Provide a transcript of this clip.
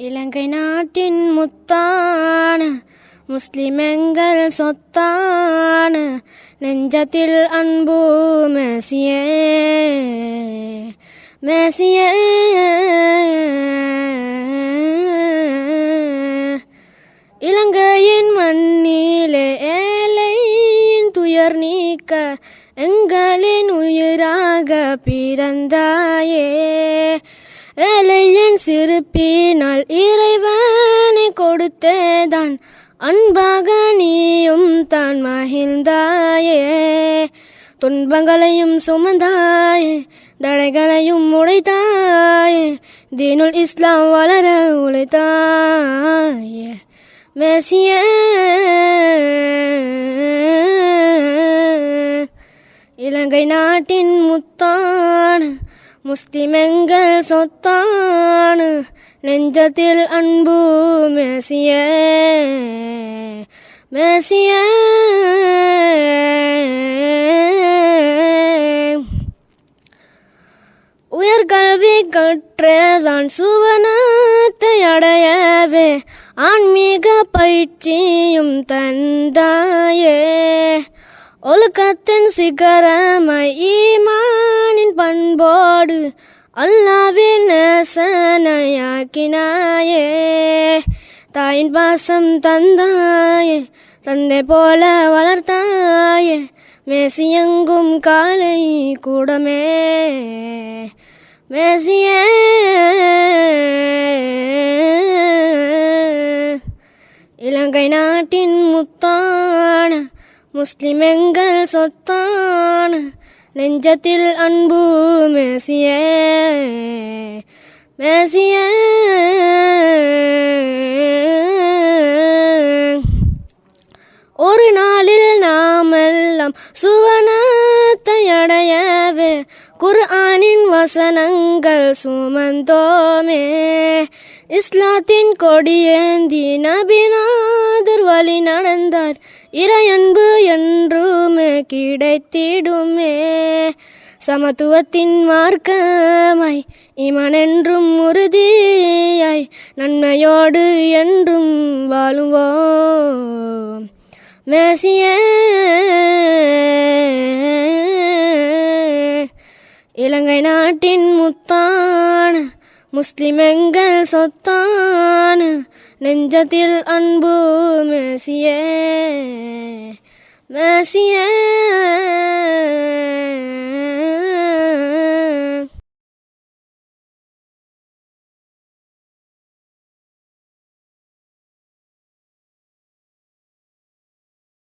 இலங்கை நாட்டின் முத்தான முஸ்லிமெங்கள் சொத்தான நெஞ்சத்தில் அன்பு மேசியே மேசியே. இலங்கையின் மண்ணிலே ஏழையின் துயர் நீக்க எங்களின் உயிராக பிறந்தாயே. ஏழையின் சிறுப்பினால் இறைவனை கொடுத்தேதான். அன்பாக நீயும் தான் மகிழ்ந்தாயே. துன்பங்களையும் சுமந்தாயே. தடைகளையும் உடைத்தாயே. தீனுல் இஸ்லாம் வளர உழைத்தாயே. மெசிய. இலங்கை நாட்டின் முத்தான முஸ்லிமெங்கள் சொத்தான நெஞ்சத்தில் அன்பு மேசிய. மேசிய. உயர்கல்வி கற்றேதான் சுவனத்தை அடையவே. ஆன்மீக பயிற்சியும் தந்தாயே. ஒழுக்கத்தின் சிகரமாய் ஈமானின் பண்போடு அல்லாவின் நேசனையாக்கினாயே. தாயின் பாசம் தந்தாயே தந்தை போல வளர்த்தாயே மேசியங்கும் காலை கூடமே. மேசியே இலங்கை நாட்டின் முத்தான முஸ்லிமெங்கள் சொத்தான். நெஞ்சத்தில் அன்பு மேசிய மேசியே. நாம் சுவனத்தை அடையவே. குர்ஆனின் வசனங்கள் சுமந்தோமே. இஸ்லாத்தின் கொடியேந்தி நபிநாதர் வழி நடந்தார். இறையன்பு என்றுமே கிடைத்திடுமே. சமத்துவத்தின் மார்க்கமாய் இமன் என்றும் உறுதியாய் நன்மையோடு என்றும் வாழுவோம். மேசியே இலங்கை நாட்டின் முத்தான் முஸ்லிமெங்கள் சொத்தான். நெஞ்சத்தில் அன்பு மேசியே மேசியே.